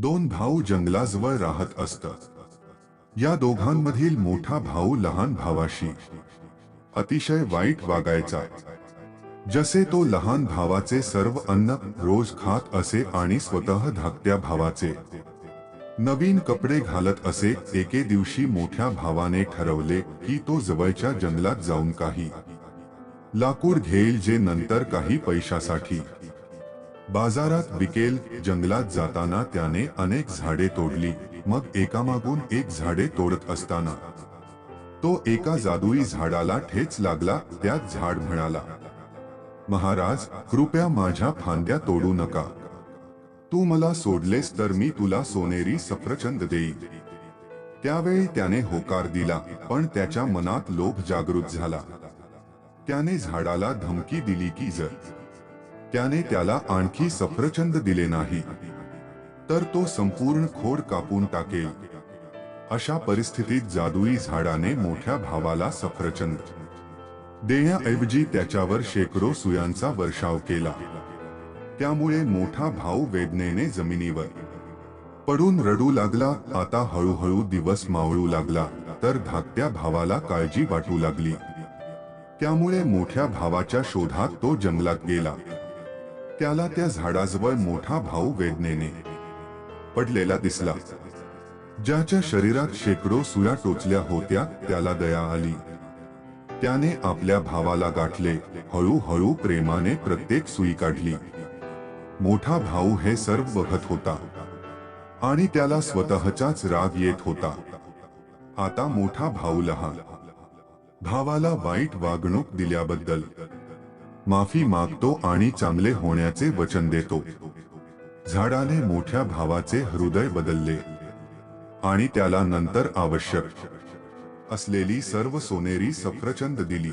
दोन भाऊ जंगलाजवळ राहत असत या दोघांमधील मोठा भाऊ लहान भावाशी अतिशय वाईट वागायचा. जसे तो लहान भावाचे सर्व अन्न रोज खात असे आणि स्वतः धाकट्या भावाचे नवीन कपडे घालत असे एके दिवशी मोठ्या भावाने ठरवले की तो जवळच्या जंगलात जाऊन काही लाकूड घेईल जे नंतर काही पैशासाठी बाजारात विकेल जंगलात जाताना त्याने अनेक झाडे तोडली. मग एकामागून एक झाडे तोडत असताना तो एका जादुई झाडाला ठेच लागला त्यात झाड म्हणाला महाराज कृपया माझ्या फांद्या तोडू नका. तू मला सोडलेस तर मी तुला सोनेरी सफरचंद देईल त्यावेळी त्याने होकार दिला पण त्याच्या मनात लोभ जागृत झाला. त्याने झाडाला धमकी दिली की जर त्याने त्याला आणखी सफरचंद दिले नाही. तर तो संपूर्ण खोड कापून टाकेल. अशा परिस्थितीत जादुई झाडाने मोठ्या भावाला सफरचंद देण्याऐवजी त्याच्यावर शेकडो सुयांचा वर्षाव केला. त्यामुळे मोठा भाऊ वेदनेने जमिनीवर पडून रडू लागला. आता हळूहळू दिवस मावळू लागला तर धाकट्या भावाला काळजी वाटू लागली. त्यामुळे मोठ्या भावाच्या शोधात तो जंगलात गेला. त्याला त्या झाडाजवळ मोठा भाऊ वेदनेने पडलेला दिसला. ज्याच्या शरीरात शेकडो सुया टोचल्या होत्या त्याला दया आली. त्याने आपल्या भावाला गाठले हळूहळू प्रेमाने प्रत्येक सुई काढली. मोठा भाऊ हे सर्व बघत होता. आणि त्याला स्वतःचाच राग येत होता. आता मोठा भाऊ लहान. भावाला वाईट वागणूक दिल्याबद्दल माफी मागतो आणि चांगले होण्याचे वचन देतो. झाडाने मोठ्या भावाचे हृदय बदलले आणि त्याला नंतर आवश्यक असलेली सर्व सोनेरी सफरचंद दिली.